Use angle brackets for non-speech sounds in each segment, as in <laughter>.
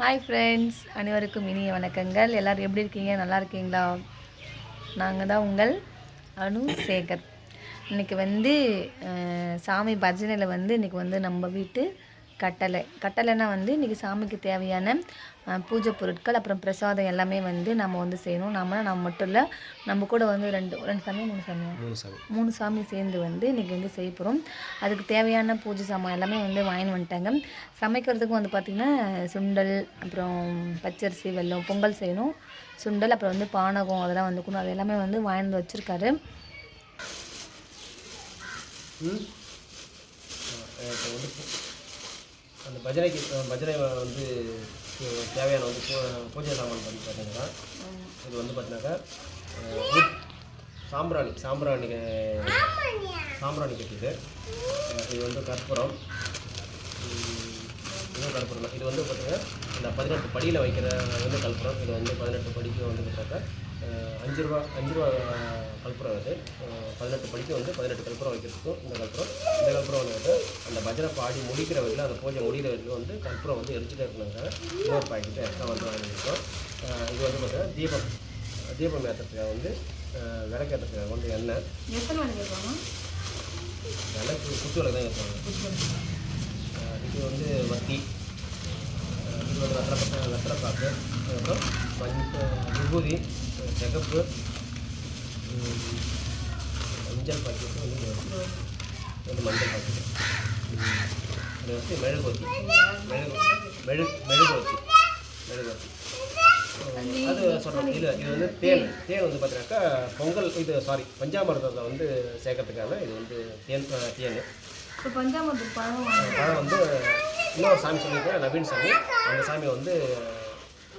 Hi friends அனைவருக்கும் இனிய வணக்கங்கள். எல்லோரும் எப்படி இருக்கீங்க? நல்லா இருக்கீங்களா? நாங்கள் தான் உங்கள் அனு சேகர். இன்றைக்கி வந்து சாமி பஜனையில் வந்து இன்றைக்கி வந்து நம்ம வீட்டு கட்டளை. கட்டளைனா வந்து இன்றைக்கி சாமிக்கு தேவையான பூஜை பொருட்கள் அப்புறம் பிரசாதம் எல்லாமே வந்து நம்ம வந்து செய்யணும். நம்ம நம்ம மட்டும் இல்லை நம்ம கூட வந்து ரெண்டு ரெண்டு சாமி மூணு சாமி. மூணு சாமி. சேர்ந்து வந்து இன்றைக்கி வந்து செய்ய போகிறோம் அதுக்கு தேவையான பூஜை சாமான் எல்லாமே வந்து வாங்கி வந்துட்டாங்க. சமைக்கிறதுக்கும் வந்து பார்த்திங்கன்னா சுண்டல் அப்புறம் பச்சரிசி வெல்லம் பொங்கல் செய்யணும். சுண்டல் அப்புறம் வந்து பானகம் அதெல்லாம் வந்து கூட அது எல்லாமே வந்து வாங்கி வந்து வச்சுருக்காரு. ம். அந்த பஜனைக்கு பஜனை வந்து தேவையான வந்து பூ- பூஜை சாமான் வந்து பார்த்தீங்கன்னா இது வந்து பார்த்தீங்கன்னாக்கா சாம்பிராணி சாம்பிராணி சாம்பிராணி கட்டிது இது வந்து கற்பூரம். இன்னும் இதுவும் கற்பூரம் தான். இது வந்து பார்த்தீங்கன்னா இந்த பதினெட்டு படியில் வைக்கிற வந்து கற்பூரம். இது வந்து பதினெட்டு படிக்கு வந்து பார்த்தாக்கா அஞ்சு ரூபா அஞ்சு ரூபா கற்பூரம் அஹ், பதினெட்டு படிக்கு வந்து பதினெட்டு கற்பூரம் வைக்கிறதுக்கும் இந்த கற்பூரம் இந்த கற்பூரம் வந்து அந்த பஜனை பாடி முடிக்கிற வரைக்கும் அந்த பூஜை முடிகிற வரைக்கும் வந்து கற்பூரம் வந்து எரிச்சிட்டே இருக்கணுங்க இன்னொரு பாக்கெட்டு எக்ஸ்ட்ரா வந்து வாங்கியிருக்கோம் இது வந்து பார்த்தீங்கன்னா தீபம் தீபம் ஏற்றுறதுக்காக வந்து அஹ், விளக்கேற்றுறதுக்காக வந்து எண்ணெய். விளக்கு குத்து விளக்கு தான் ஏற்றுவாங்க இது வந்து வத்தி. இது வந்து வெத்தலை வெத்தலை பாக்கு அதுக்கப்புறம் விபூதி. சிகப்பு மஞ்சள் பாக்கெட்டு வந்து வந்து மஞ்சள் பாக்கெட்டு அது வந்து மெழுகுவத்தி மெழுகு மெழு மெழுகுவத்தி அது சொல்கிறோம் இது இது வந்து தேன். தேன் வந்து பார்த்தீங்கன்னாக்கா பொங்கல் இது சாரி பஞ்சாமிரதத்தை வந்து சேர்க்கறதுக்கான இது வந்து தேன் தேன். இப்போ பஞ்சாமத்து பழம் பழம் வந்து இன்னொரு சாமி சொல்லியிருக்கேன் நவீன் சாமி. அந்த சாமி வந்து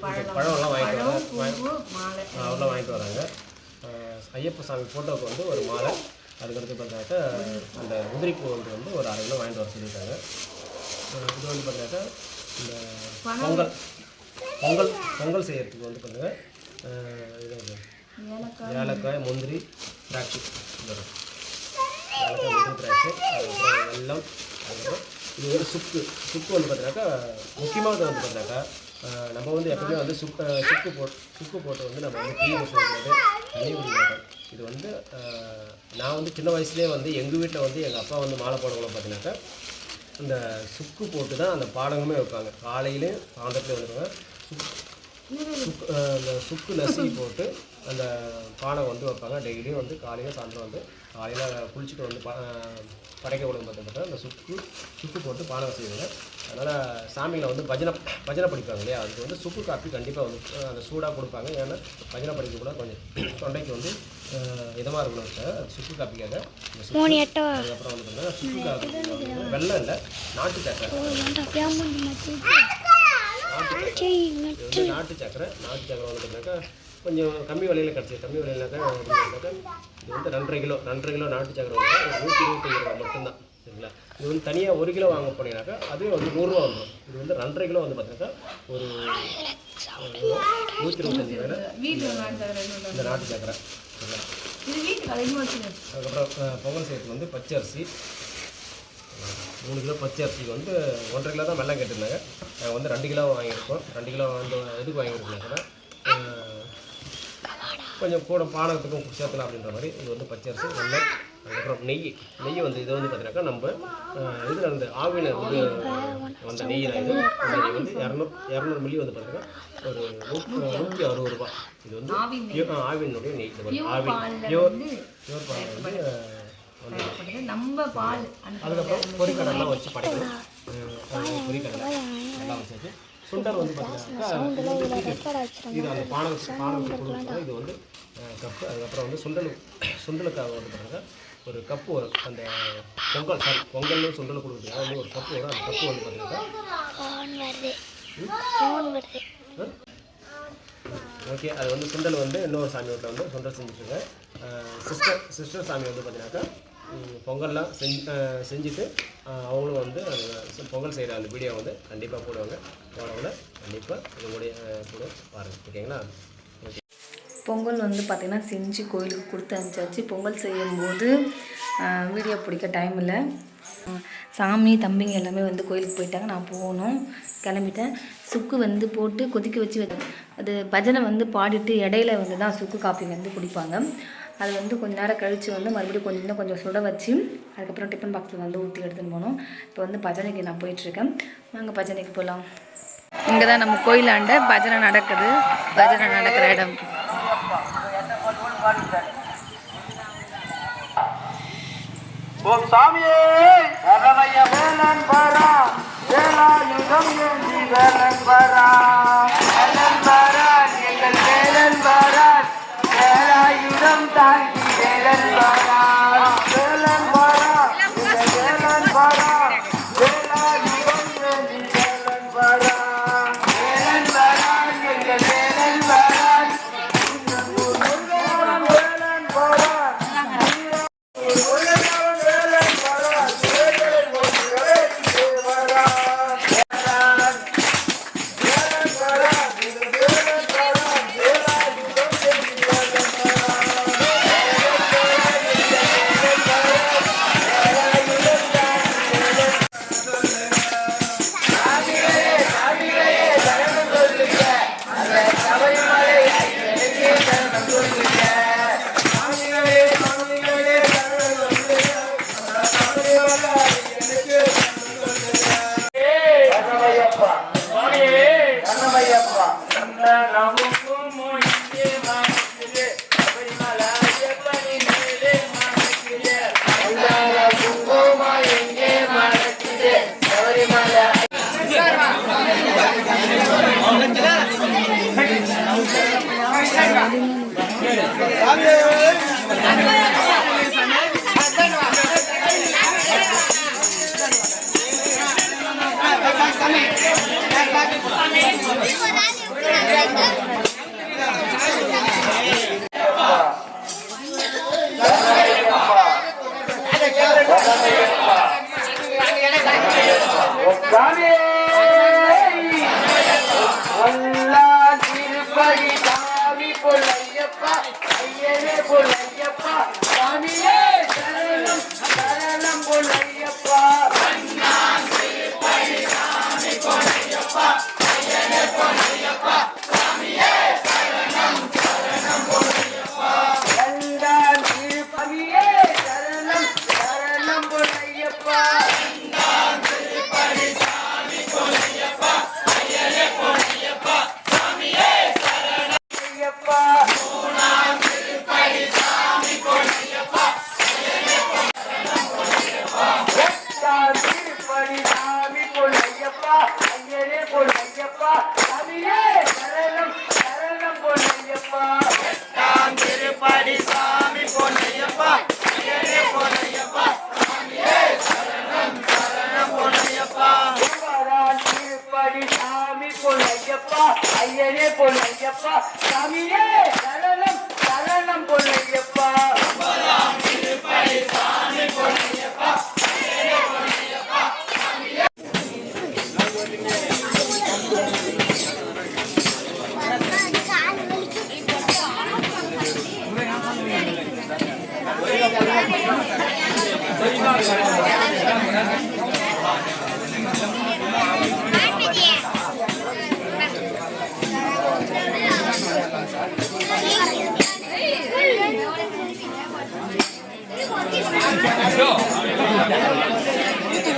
பழம்லாம் வாங்கிட்டு வர வாங்கி- மாலை. ஆ, அவர்லாம் வாங்கிட்டு வராங்க. ஐயப்ப சாமி ஃபோட்டோவுக்கு வந்து ஒரு மாலை. அதுக்கடுத்து பார்த்தாக்கா அந்த உதிரிப்பூ வந்து வந்து ஒரு அரை கிலோ வாங்கிட்டு வர சொல்லியிருக்காங்க. இது வந்து பார்த்தாக்கா இந்த பொங்கல் பொங்கல் பொங்கல் செய்யறதுக்கு வந்து பார்த்தாங்க இது வந்து ஏலக்காய். முந்திரி திராட்சை. ஏலக்காய் முந்திரி திராட்சை. அதுக்கப்புறம் வெல்லம் அதுக்கப்புறம் இது வந்து சுக்கு சுக்கு வந்து பார்த்தீங்கன்னாக்கா முக்கியமானது வந்து பார்த்தீங்கன்னாக்கா நம்ம வந்து எப்பவுமே வந்து சுக்க சுக்கு போட்டு சுக்கு போட்டு வந்து நம்ம வந்து டீ செய்யக்கூடாது தண்ணி குடிக்கிறோம் இது வந்து நான் வந்து சின்ன வயசுலேயே வந்து எங்கள் வீட்டில் வந்து எங்கள் அப்பா வந்து மாலை போடக்குள்ள பார்த்தீங்கன்னாக்கா அந்த சுக்கு போட்டு தான் அந்த பாடங்களுமே வைப்பாங்க. காலையிலையும் சாயந்தரத்துலையும் வந்துருவாங்க. சுக்கு சுக்கு அந்த சுக்கு நசுக்கி போட்டு அந்த பானை வந்து வைப்பாங்க. டெய்லியும் வந்து காலையில் சாயந்தரம் வந்து காலையில் குளிச்சுட்டு வந்து படைக்க விடும் பார்த்தா. அந்த சுக்கு சுக்கு போட்டு பானை செய்வாங்க அதனால் சாமியில் வந்து பஜனை பஜனை படிப்பாங்க இல்லையா? அதுக்கு வந்து சுக்கு காப்பி கண்டிப்பாக வந்து அந்த சூடாக கொடுப்பாங்க. ஏன்னா பஜனை படிக்க கூட கொஞ்சம் <clears throat> தொண்டைக்கு வந்து இதமாக இருக்கணும் சார் சுக்கு காப்பிக்காக அதுக்கப்புறம் வந்து பார்த்தீங்கன்னா சுக்கு காப்பி. வெள்ளம் இல்லை நாட்டு சக்கரை நாட்டு நாட்டு சக்கரை நாட்டு சக்கரை வந்து பார்த்தீங்கன்னாக்கா கொஞ்சம் கம்மி விலையில் கிடச்சி கம்மி விலையிலக்கா அப்படின்னாக்கா இது வந்து ரெண்டரை கிலோ ரெண்டரை கிலோ நாட்டு சக்கரை வந்து நூற்றி இருபத்தஞ்சு ரூபா மட்டும்தான். சரிங்களா? இது வந்து தனியாக ஒரு கிலோ வாங்க போனீங்கன்னாக்கா அதுவே வந்து நூறுரூவா வந்துடும் இது வந்து ரெண்டரை கிலோ வந்து பார்த்தீங்கன்னாக்கா ஒரு நூற்றி இருபத்தஞ்சு ரூபாயில் இந்த நாட்டு சக்கரை சரிங்களா? அதுக்கப்புறம் பொங்கல் செய்யறதுக்கு வந்து பச்சை அரிசி மூணு கிலோ பச்சை அரிசிக்கு வந்து ஒன்றரை கிலோ தான் வெள்ளம் கேட்டிருந்தாங்க. நாங்கள் வந்து ரெண்டு கிலோ வாங்கியிருக்கோம். ரெண்டு கிலோ வந்து எதுக்கு வாங்கியிருக்கோம்னா கொஞ்சம் கூட பானகத்துக்கும் சேர்த்தலாம் அப்படின்ற மாதிரி இது வந்து பச்சை அரிசி வெள்ளம் அதுக்கப்புறம் நெய். நெய் வந்து இது வந்து பார்த்தீங்கன்னாக்கா நம்ம இதில் வந்து ஆவின வந்து வந்த நெய் தான் இது. நெய் வந்து இரநூறு இரநூறு மில்லி வந்து பார்த்தீங்கன்னா ஒரு நூற்றி அறுபது ரூபா இது வந்து ஆவினுடைய நெய். ஆவின் பியூர் பியூர் பால் வந்து வந்து நம்ம பால் அதுக்கப்புறம் பொரிக்கடலாம் வச்சு படைக்கணும் பொரிக்கடலை வச்சாச்சு. சுண்டல் வந்து பார்த்தீங்கன்னாக்கா இது அந்த பானம் பானத்துக்கு கொடுக்குறோம் இது வந்து கப்பு. அதுக்கப்புறம் வந்து சுண்டல் சுண்டலுக்காக வந்து ஒரு கப்பு வரும். அந்த பொங்கல் சாரி பொங்கல்னு சுண்டல் கொடுக்குறதுக்காக வந்து ஒரு கப்பு வரும். அந்த கப்பு வந்து பார்த்தீங்கன்னா ஓகே. அது வந்து சுண்டல் வந்து இன்னொரு சாமி வீட்டில் வந்து சுண்டல் செஞ்சுட்ருங்க சிஸ்டர் சிஸ்டர் சாமி வந்து பார்த்தீங்கன்னாக்கா பொங்கல்லாம் செஞ்சு செஞ்சுட்டு அவங்களும் வந்து பொங்கல் செய்கிற அந்த வீடியோ வந்து கண்டிப்பாக போடுவாங்க. போனவங்கள கண்டிப்பாக இது கூட பாருங்கள் ஓகேங்களா? ஓகே பொங்கல் வந்து பார்த்திங்கன்னா செஞ்சு கோயிலுக்கு கொடுத்து அனுப்பிச்சாச்சு பொங்கல் செய்யும்போது வீடியோ பிடிக்க டைம் இல்லை. சாமி தம்பிங்க எல்லாமே வந்து கோயிலுக்கு போயிட்டாங்க. நான் போகணும். கிளம்பிட்டேன். சுக்கு வந்து போட்டு கொதிக்க வச்சு வச்சு அது பஜனை வந்து பாடிட்டு இடையில வந்து தான் சுக்கு காப்பி வந்து குடிப்பாங்க. அது வந்து கொஞ்ச நேரம் கழித்து வந்து மறுபடியும் கொஞ்சம் இன்னும் கொஞ்சம் சுட வச்சு அதுக்கப்புறம் டிஃபன் பாக்ஸில் வந்து ஊற்றி எடுத்துன்னு போனோம் இப்போ வந்து பஜனைக்கு நான் போயிட்டுருக்கேன். நாங்கள் பஜனைக்கு போகலாம் இங்கே தான் நம்ம கோயிலாண்ட பஜனை நடக்குது. பஜனை நடக்கிற இடம். ஓம் சாமியே! வேலன் வரா. ஏந்தி வேலன் வரா. வேலன் வரான் எங்கள் வேலன் வேலாயுதம் தாங்கி வேலன்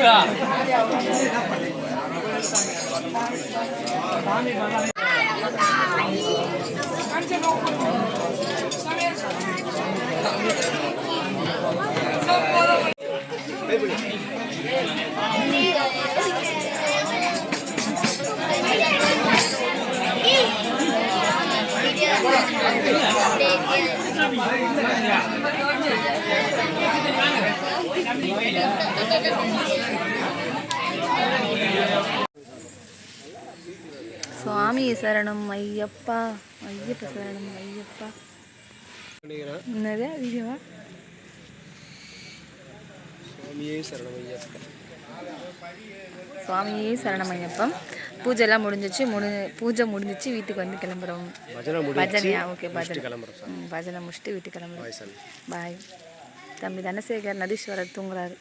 是啊. சுவாமி சரணம் ஐயப்பா ஐயப்ப சரணம் ஐயப்பா. என்னது வீடியோவா சுவாமியே சரணம் ஐயப்பா. சுவாமியே சரணமையப்பம். பூஜைலாம் முடிஞ்சிச்சு முடி பூஜை முடிஞ்சிச்சு வீட்டுக்கு வந்து கிளம்புறோம். பஜனையா? ஓகே பஜனை. பஜனை முடிச்சுட்டு வீட்டுக்கு கிளம்புறோம். பாய் தம்பி தனசேகர் நதீஸ்வரர் தூங்குறாரு.